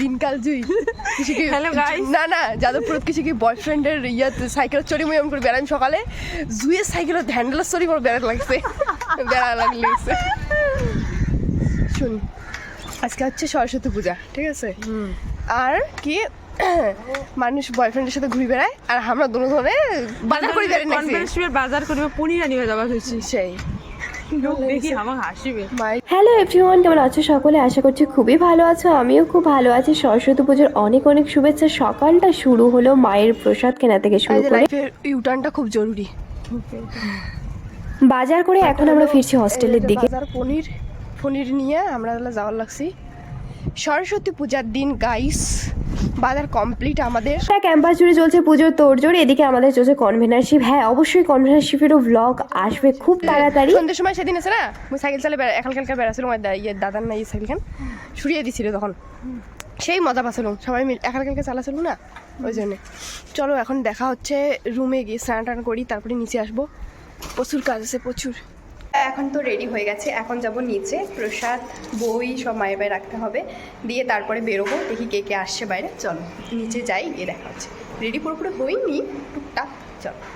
দিনকাল জুই কি Hello, না না যাদবপুর কিছু কি বয়ফ্রেন্ডের ইয়াতে সাইকেল চড়ি মুই করে বেড়ান সকালে জুয়ের সাইকেলের হ্যান্ডেলের চড়ি মোর বেড়া লাগছে বেড়া লাগছে শুন আজকে হচ্ছে সরস্বতী পূজা ঠিক আছে? আর কি মানুষ বয়ফ্রেন্ডের সাথে ঘুরে বেড়ায় আর আমরা দুটো ধরে বাজার করে বেড়াই নাকি? কনফারেন্সের বাজার করবে পনির আনিবে যাবা হয়েছি। সেই। লোক দেখি আমার হাসিবে। মাই। হ্যালো এভরিওয়ান কেমন আছো সকলে? আশা করছি খুবই ভালো আছো আমিও খুব ভালো আছি। সরস্বতী পুজোর অনেক অনেক শুভেচ্ছা। সকালটা শুরু হলো মায়ের প্রসাদ কেনা থেকে শুরু করে। ইউটার্নটা খুব জরুরি। বাজার করে এখন আমরা ফিরছি হস্টেলের দিকে। বাজার পনির পনির নিয়ে আমরা তাহলে যাওয়ার লাগছি। সরস্বতী পূজার দিন গাইস বাজার কমপ্লিট আমাদের। তা ক্যাম্পাস জুড়ে চলছে পুজোর তোড়জোড় এদিকে আমাদের চলছে কনভেনারশিপ হ্যাঁ অবশ্যই কনভেনারশিপেরও ব্লগ আসবে খুব তাড়াতাড়ি। সন্ধ্যের সময় সেদিন আছে না? মুই সাইকেল চালে একাল কালকে দা- ইয়ে দাদার না ইয়ে সাইকেল সরিয়ে দিছিল তখন। সেই মজা পাচ্ছিল সবাই মিলে একাল কালকে চালাছিল না? ওই জন্যে। চলো এখন দেখা হচ্ছে রুমে গিয়ে স্নান টান করি তারপরে নিচে আসব। প্রচুর কাজ আছে প্রচুর। এখন তো রেডি হয়ে গেছে। এখন যাব নিচে, প্রসাদ, বই সব মায়ের বাইরে রাখতে হবে। দিয়ে তারপরে বেরোবো, দেখি কে কে আসছে বাইরে। চলো, নিচে যাই, গিয়ে দেখা হচ্ছে। রেডি পুরোপুরি হইনি টুকটাক, চলো।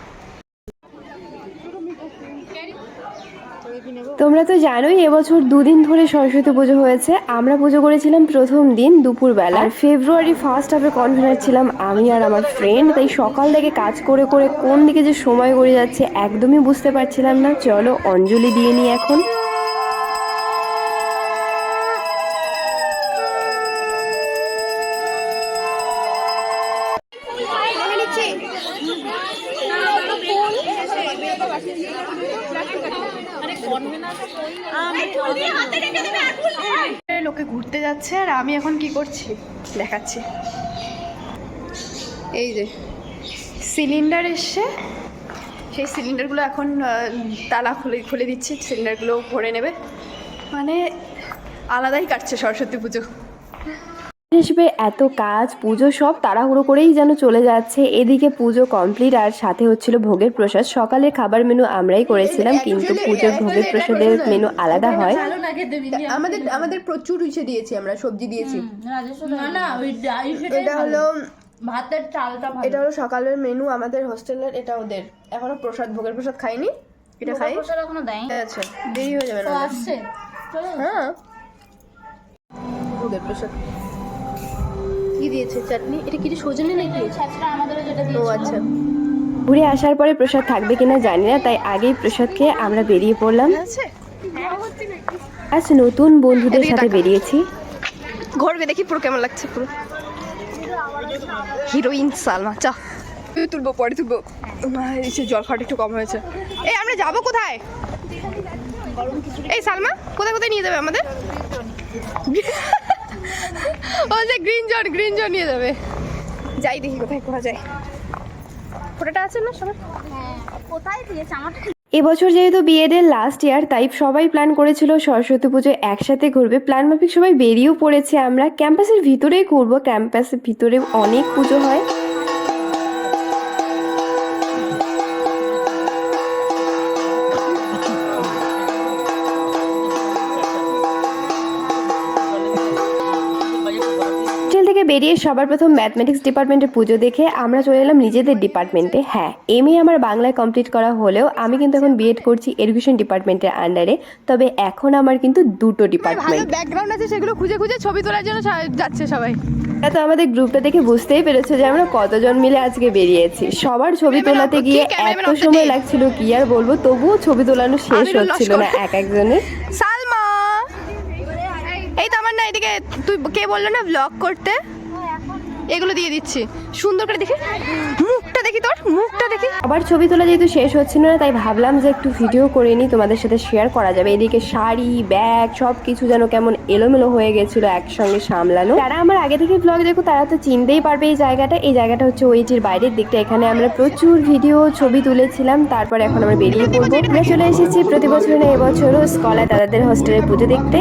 তোমরা তো জানোই, এবছর দুদিন ধরে সরস্বতী পুজো হয়েছে। আমরা পুজো করেছিলাম প্রথম দিন দুপুরবেলা। আর ফেব্রুয়ারি ফার্স্ট হাফে কনভেনার ছিলাম আমি আর আমার ফ্রেন্ড তাই সকাল থেকে কাজ করে করে কোন দিকে যে সময় করে যাচ্ছে একদমই বুঝতে পারছিলাম না। চলো, অঞ্জলি দিয়ে নিই এখন। লোকে ঘুরতে যাচ্ছে আর আমি এখন কি করছি? দেখাচ্ছি। এই যে সিলিন্ডার এসছে। সেই সিলিন্ডারগুলো এখন তালা খুলে খুলে দিচ্ছি। সিলিন্ডারগুলো ভরে নেবে। মানে আলাদাই কাটছে সরস্বতী পুজো। হিসেবে এত কাজ পুজো সব তাড়াহুড়ো করেই যেন চলে যাচ্ছে। এদিকে পুজো কমপ্লিট আর সাথে হচ্ছিল ভোগের প্রসাদ। সকালের খাবার মেনু আমরাই করেছিলাম কিন্তু পুজোর ভোগের প্রসাদের মেনু আলাদা হয়। আমাদের আমাদের প্রচুর ইসে দিয়েছি আমরা সবজি দিয়েছি। না না ওই ডাই এটা হলো ভাতের চালটা এটা হলো সকালের মেনু আমাদের হোস্টেলের এটা ওদের। এখনও প্রসাদ ভোগের প্রসাদ খাইনি। এটা খাই। প্রসাদ এখনও দেয় আচ্ছা দেরি হয়ে যাবে না। আসছে। হ্যাঁ। ভোগের প্রসাদ। দিয়েছে চাটনি। এটা কি সজনে নাকি? ছাত্রা আমাদেরও যেটা ও আচ্ছা। ঘুরে আসার পরে প্রসাদ থাকবে কিনা জানি না তাই আগেই প্রসাদ খেয়ে আমরা বেরিয়ে পড়লাম। আছে? আজ নতুন বন্ধুদের সাথে বেরিয়েছি। ঘরবে দেখি পুরো কেমন লাগছে পুরো। হিরোইন সালমা চা। তুই তুলবো পরে তুলবো। মা, এই যে জল খাওয়াটা একটু কম হয়েছে। এই আমরা যাব কোথায়? এই সালমা কোথায় কোথায় নিয়ে যাবে আমাদের? ও যে গ্রিন জোন গ্রিন জোন নিয়ে যাবে। যাই দেখি কোথায় কোথায় যায়। ফটোটা আছে না সবার? কোথায় দিয়েছে আমার এবছর যেহেতু বিএডের লাস্ট ইয়ার তাই সবাই প্ল্যান করেছিল সরস্বতী পুজো একসাথে ঘুরবে। প্ল্যান মাফিক সবাই বেরিয়েও পড়েছে। আমরা ক্যাম্পাসের ভিতরেই ঘুরবো। ক্যাম্পাসের ভিতরে অনেক পুজো হয়। বেরিয়ে সবার প্রথম ম্যাথমেটিক্স ডিপার্টমেন্টে পুজো দেখে আমরা চলে এলাম নিজেদের ডিপার্টমেন্টে হ্যাঁ এম এ আমার বাংলায় কমপ্লিট করা হলেও আমি কিন্তু এখন বিএড করছি এডুকেশন ডিপার্টমেন্টের আন্ডারে তবে এখন আমার কিন্তু দুটো ডিপার্টমেন্ট ব্যাকগ্রাউন্ড আছে সেগুলো খুঁজে খুঁজে ছবি তোলার জন্য যাচ্ছে সবাই। তো আমাদের গ্রুপটা দেখে বুঝতেই পেরেছ যে আমরা কতজন মিলে আজকে বেরিয়েছি। সবার ছবি তোলাতে গিয়ে এত সময়। লাগছিল কি আর বলব? তবুও ছবি তোলানো শেষ হচ্ছিল না এক একজনের। সালমা! এই তো আমার না এদিকে তুই কে বলল না ব্লগ করতে? এগুলো দিয়ে দিচ্ছি। সুন্দর করে দেখি। মুখটা দেখি তোর, মুখটা দেখি। আবার ছবি তোলা যেহেতু শেষ হচ্ছিল না, তাই ভাবলাম যে একটু ভিডিও করে নিই, তোমাদের সাথে শেয়ার করা যাবে। এদিকে শাড়ি ব্যাগ সব কিছু যেন কেমন এলোমেলো হয়ে গেছিল একসঙ্গে সামলানো। যারা আমার আগে থেকে ব্লগ দেখো, তারা তো চিনতেই পারবে এই জায়গাটা। এই জায়গাটা হচ্ছে ওইটির বাইরের দিকটা। এখানে আমরা প্রচুর ভিডিও ছবি তুলেছিলাম। তারপর এখন আমরা বেরিয়ে পড়ব। চলে এসেছি প্রতি বছর না এবছরও স্কলার দাদাদের হোস্টেলে পুজো দেখতে।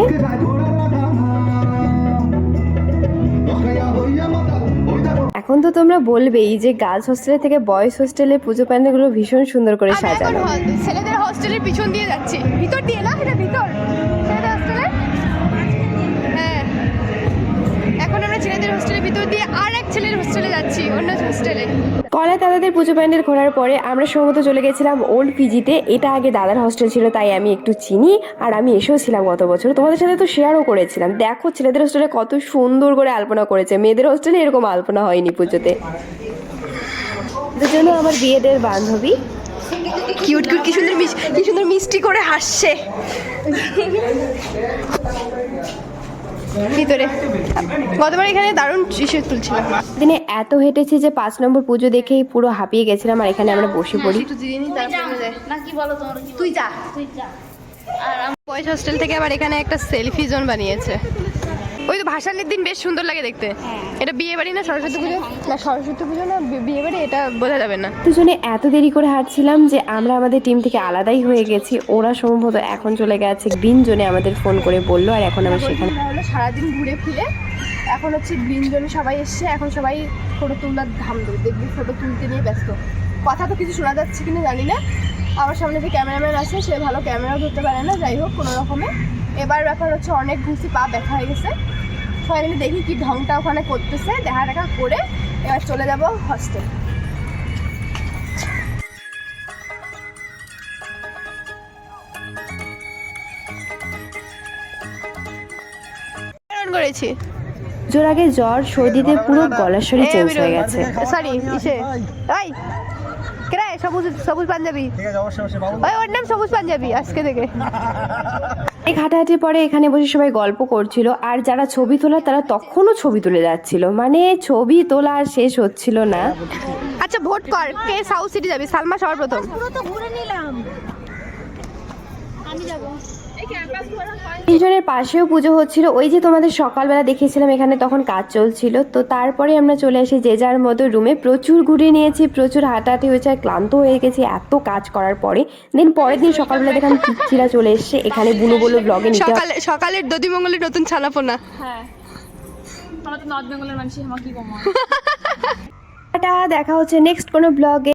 তো তোমরা বলবেই যে গার্লস হোস্টেলে থেকে বয়স হোস্টেলে পুজো প্যান্ডেলগুলো ভীষণ সুন্দর করে সাজানো। ছেলেদের হোস্টেলের পিছন দিয়ে যাচ্ছি। ভিতর দিয়ে না? এটা ভিতর। ছেলেদের হোস্টেলে? হ্যাঁ। এখন আমরা ছেলেদের হোস্টেলের ভিতর দিয়ে আর এক ছেলের হোস্টেলে যাচ্ছি অন্য হোস্টেলে। দাদাদের পুজো প্যান্ডেল ঘোরার পরে আমরা সম্ভবত চলে গেছিলাম ওল্ড পিজিতে এটা আগে দাদার হোস্টেল ছিল, তাই আমি একটু চিনি, আর আমি এসেও ছিলাম গত বছর। তোমাদের সাথে তো শেয়ারও করেছিলাম। দেখো, ছেলেদের হোস্টেলে কত সুন্দর করে আলপনা করেছে। মেয়েদের হোস্টেলে এরকম আলপনা হয়নি পুজোতে। দুজনে আমার বিয়েদের বান্ধবী। কিউট কিউট কি সুন্দর কি সুন্দর মিষ্টি করে হাসছে। ভিতরে। গতবার এখানে দারুণ ইসে তুলছিলাম দিনে এত হেঁটেছি যে পাঁচ নম্বর পুজো দেখেই পুরো হাঁপিয়ে গেছিলাম আর এখানে আমরা বসে পড়ি। না কি বলো তুই যা। তুই যা। বয়েজ হোস্টেল থেকে আবার এখানে একটা সেলফি জোন বানিয়েছে। ওই তো ভাসানের দিন বেশ সুন্দর লাগে দেখতে। এটা বিয়ে বাড়ি না সরস্বতী পুজো? না সরস্বতী পুজো না বিয়ে বাড়ি এটা বোঝা যাবে না। দুজনে এত দেরি করে হাঁটছিলাম যে আমরা আমাদের টিম থেকে আলাদাই হয়ে গেছি। ওরা সম্ভবত এখন চলে গেছে। গ্রিন জোনে আমাদের ফোন করে বলল আর এখন আমরা সেখানে হলো সারাদিন ঘুরে ফিরে। এখন হচ্ছে গ্রিন জোনে সবাই এসছে। এখন সবাই ফটো তোলার ধাম দেবে দেখবি ফটো তুলতে নিয়ে ব্যস্ত। কথা তো কিছু শোনা যাচ্ছে কিনা জানি না। আমার সামনে যে ক্যামেরাম্যান আছে সে ভালো ক্যামেরাও ধরতে পারে না। যাই হোক কোনো রকমে। এবার ব্যাপার হচ্ছে অনেক ঘুষি পা ব্যথা হয়ে গেছে। মিলে দেখি কি ঢংটা ওখানে করতেছে। দেখা দেখা করে এবার চলে যাব হস্টেল করেছি। জোর আগে জ্বর সর্দিতে পুরো গলার শরীর চেঞ্জ হয়ে গেছে। সরি ইসে। এই সবুজ সবুজ পাঞ্জাবি। ওই ওর নাম সবুজ পাঞ্জাবি আজকে থেকে। এই হাঁটাহাঁটির পরে এখানে বসে সবাই গল্প করছিল আর যারা ছবি তোলা তারা তখনও ছবি তুলে যাচ্ছিল। মানে ছবি তোলা আর শেষ হচ্ছিল না। আচ্ছা ভোট কর কে সাউথ সিটি যাবি? সালমা সবার প্রথম। পুরো তো ঘুরে নিলাম। আমি যাব। তিনজনের পাশেও পুজো হচ্ছিল। ওই যে তোমাদের সকালবেলা দেখিয়েছিলাম এখানে তখন কাজ চলছিল। তো তারপরে আমরা চলে আসি যে যার মতো রুমে। প্রচুর ঘুরে নিয়েছি প্রচুর হাঁটাহাঁটি হয়েছে আর ক্লান্ত হয়ে গেছি এত কাজ করার পরে। দিন পরের দিন সকালবেলা দেখলাম পিচ্ছিরা চলে এসছে। এখানে বুনু বলল ব্লগে নিতে হবে। সকালে সকালের দধিমঙ্গলের নতুন ছানাপোনা। হ্যাঁ। আমরা তো নর্থ বেঙ্গলের মানুষ আমার কি কমা দেখা হচ্ছে নেক্সট কোনো ব্লগে